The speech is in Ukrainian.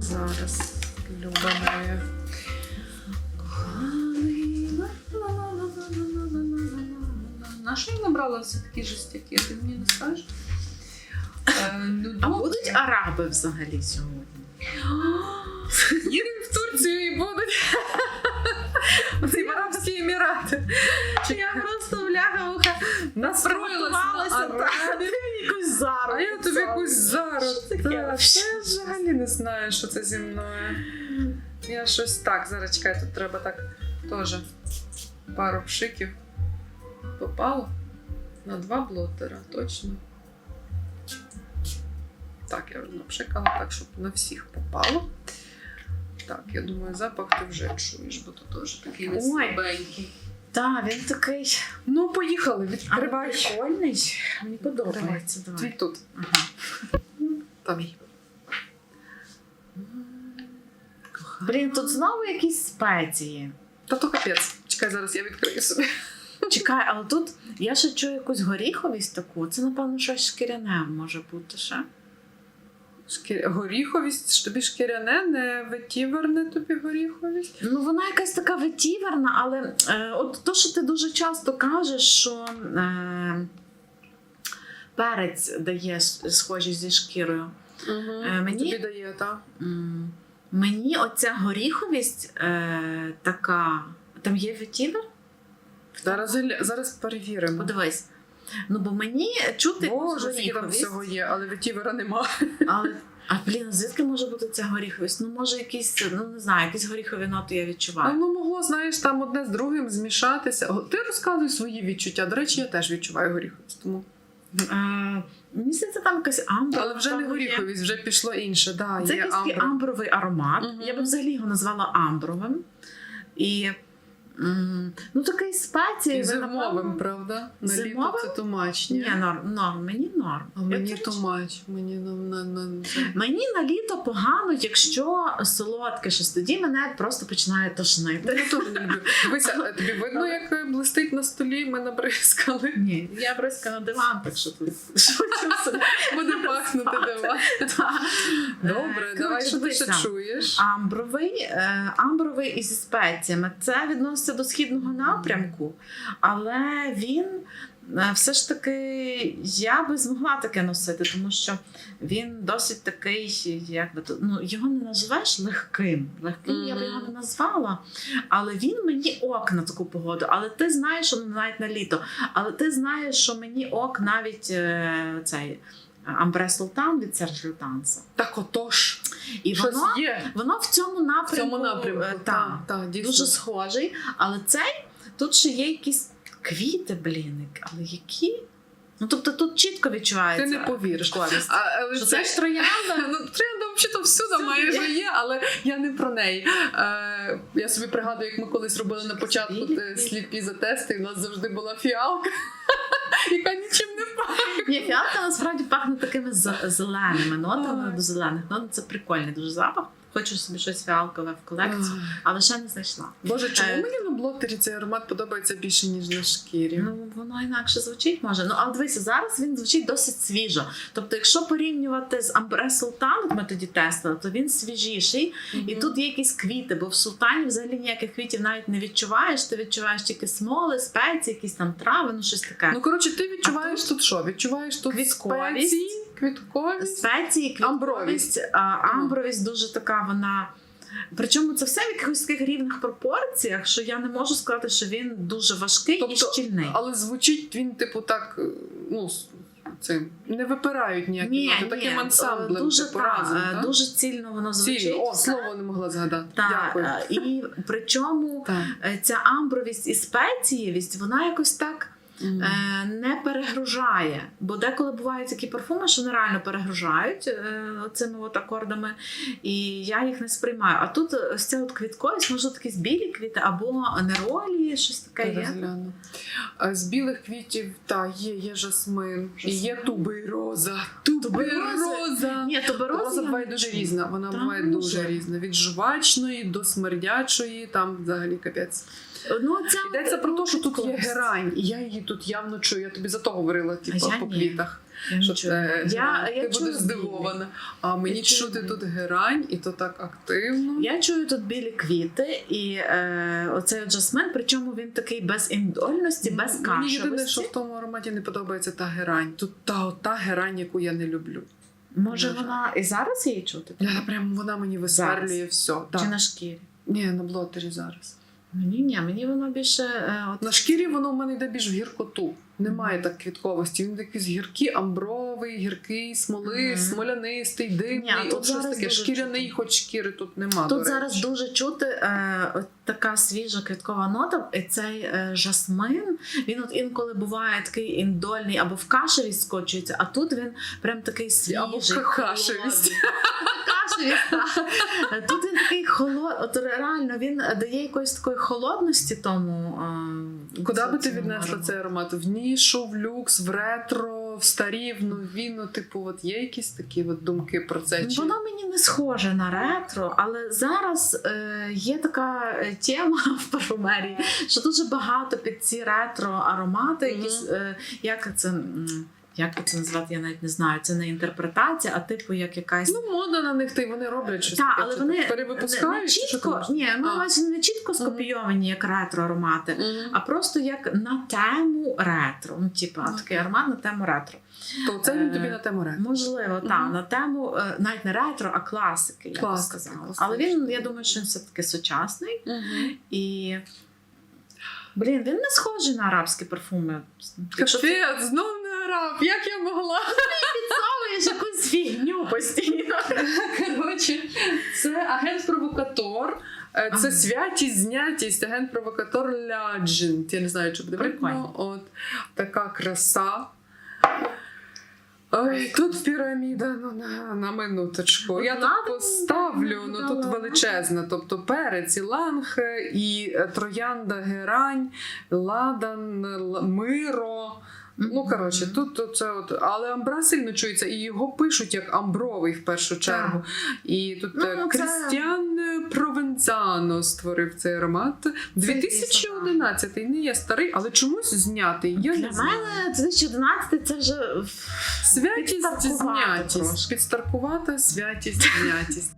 Зараз, Люба моя. На що я набрала все такі жестяки? Ти мені не скажеш? Е, А будуть араби взагалі сьогодні? Їдемо в Турцію і будуть. Ці Арабські Емірати. Я просто бляха вуха Настроїлася на якусь зару. А я тобі якусь Так, вообще? Я взагалі не знаю, що це зі мною. Я щось так, зараз чекай, тут треба так теж пару пшиків. Попало на два блотера, точно. Так, я вже напшикала так, щоб на всіх попало. Так, я думаю, запах ти вже чуєш, бо тут теж такий не слабенький. Так, він такий Ну, поїхали, відкривай. прикольний. Мені подобається. Твій тут. Ага. Там. Блін, тут знову якісь спеції. Та то капець. Чекай, зараз я відкрию собі. Чекай, але тут я ще чую якусь горіховість таку. Це, напевно, щось шкіряне може бути ще. Шкір... Горіховість, ж тобі шкіряне, не ветіверне тобі горіховість. Ну, вона якась така ветіверна, але е, от то, що ти дуже часто кажеш, що е, перець дає схожість зі шкірою. Угу. Е, мені- Тобі дає, так? М, Мені оця горіховість е, така. Там є ветівер? Зараз, зараз перевіримо. Подивись. Ну, бо мені чути Боже, скільки там всього є, але ветівера нема. Але, а блін, звідки може бути ця горіховість? Ну, може, якісь, ну не знаю, якісь горіхові ноти я відчуваю. ну могло, знаєш, там одне з другим змішатися. Ти розказуй свої відчуття. До речі, я теж відчуваю горіховість. Тому... Е, мені здається, там якась амбра. Але вже не горіховість, вже пішло інше. Да, Це є якийсь такий амбровий аромат. Мгм. Я б взагалі його назвала амбровим. І м, ну, такий спеції. І зимовим, правда? На літо це тумач, ні? Ні, норм, норм, мені норм. А Я мені тумач. Мені на, на, на... Мені на літо погано, якщо солодке щось, тоді мене просто починає тошнити. Я теж не люблю. Дивися, тобі видно, як блистить на столі, ми набризкали. Ні, я бризка на диван, так що тут Буде пахнути дива. Добре, Е, давай що ти ще чуєш? Амбровий, е, амбровий із спеціями. Це відноситься до східного напрямку, але він е, все ж таки я би змогла таке носити, тому що він досить такий, як би ну його не назвеш легким. Легким я би його не назвала. Але він мені ок на таку погоду. Але ти знаєш, що навіть на літо. Але ти знаєш, що мені ок навіть е, цей. Амбре Султан від Серж Лютанса. Так отож, І щось воно є Воно в цьому в напрямку, цьому напрямку. Так, та, дійсно. дуже схожий. Але цей тут ще є якісь квіти, блін, але які? Ну тобто тут чітко відчувається. Ти не повіриш. користь. А, але Що це ж троянда? Ну, Троянда взагалі всюди майже є, але я не про неї. Е, я собі пригадую, як ми колись робили на початку Сліпі. е, сліпі за тести, і в нас завжди була фіалка, яка нічим не пахне. Ні, фіалка насправді пахне такими зеленими нотами до зелених нот. Це прикольний дуже запах. Хочу собі щось фіалкове в колекцію, але ще не знайшла. Боже, чому Е, мені на блотері цей аромат подобається більше, ніж на шкірі? Ну, воно інакше звучить може. Ну, але дивися, зараз він звучить досить свіжо. Тобто, якщо порівнювати з Амбре Султан, от ми тоді тестили, то він свіжіший. І тут є якісь квіти, бо в султані взагалі ніяких квітів навіть не відчуваєш. Ти відчуваєш тільки смоли, спеції, якісь там трави, ну щось таке. Ну, коротше, ти відчуваєш А тут що? Відчуваєш тут спеції, квітковість. спеції, квітковість, Амбровість. а, амбровість дуже така вона. Причому це все в якихось таких рівних пропорціях, що я не можу сказати, що він дуже важкий і Тобто, щільний. Але звучить він, типу, так, е, ну, цим, не випирають ніякі Ні, ні, таким е, ансамблем, дуже, типу, та, разом. е, так? дуже цільно воно звучить. Цільно. О, слово не могла згадати. Та, Дякую. е, І причому е, ця амбровість і спецієвість, вона якось так Е, не перегружає. Бо деколи бувають такі парфуми, що нереально перегружають е, цими от акордами, і я їх не сприймаю. А тут ось ця от квітковість, може якісь білі квіти або неролі, щось таке є. Перегляну. А З білих квітів, та, є, є жасмин, і є Жасмин. тубероза. Тубероза? Тубероза! Ні, то Роза буває дуже різна, вона Та, буває дуже різна. Від жувачної до смердячої, там взагалі капець. Ну, це Йдеться про те, що тут є герань, і я її тут явно чую. Я тобі за того говорила, типу, по квітах. Я Що це Я- я Ти будеш здивована. А мені чути білі. тут герань, і то так активно. Я чую тут білі квіти, і е, оцей от жасмин, причому він такий без індольності, без Ну, Мені єдине, що в тому ароматі не подобається та герань. Тут та, та герань, яку я не люблю. Може, Дуже. вона і зараз її чути? Я прям вона мені висверлює все. Чи Так. на шкірі? Ні, на блотері зараз. Мені ні, мені воно більше. Е, от... На шкірі воно в мене йде більш в гіркоту. Немає так квітковості. Він якийсь гіркий, амбровий, гіркий, смоли, Мгм. смолянистий, димний. Ні, тут От щось таке. Шкіряний, чути. хоч шкіри тут нема. Тут зараз дуже чути е, от така свіжа квіткова нота, і цей е, жасмин. Він от інколи буває такий індольний або в кашевість скочується, а тут він прям такий свіжий. Або в какашевість. Холодний. Тут він такий холод, от реально він дає якоїсь такої холодності тому. Куди би ти віднесла цей аромат? В нішу, в люкс, в ретро, в старі, в нові? Ну, типу, от є якісь такі от думки про це? Чи... Воно мені не схоже на ретро, але зараз е, є така е, тема в парфумерії, що дуже багато під ці ретро аромати, якісь, е, як це. Як це назвати, я навіть не знаю. Це не інтерпретація, а типу як якась. Ну, мода на них, й вони роблять щось. Так, але вони перевипускають. не ти чітко, ні, ми А. не чітко скопійовані як ретро аромати, а просто як на тему ретро. Ну, типу, Ну, такий аромат на тему ретро. То це він Е, тобі на тему ретро. Можливо, так, на тему е, навіть не ретро, а класики, я би сказала. Але він, я думаю, що він все-таки сучасний. І. Блін, він не схожий на арабські парфуми. Якщо ти Капець, знов як я могла? підсовуєш якусь фігню постійно. Коротше, це агент-провокатор. Е, Це Ага. святість, знятість, агент-провокатор Ляджент. Я не знаю, чи буде видно. От така краса. Ой, тут піраміда ну, на, на минуточку. Я тут поставлю, ну тут величезна. Тобто перець, іланг і е, троянда герань, ладан, миро. Ну, коротше, тут це от, але амбра сильно чується, і його пишуть як амбровий в першу чергу. І тут Ну, е, ну, Крістіан Провенцано створив цей аромат. 2011 не є старий, але чомусь знятий. Я Для не знаю. мене 2011 це вже Святість, знятість. Підстаркувати святість, знятість.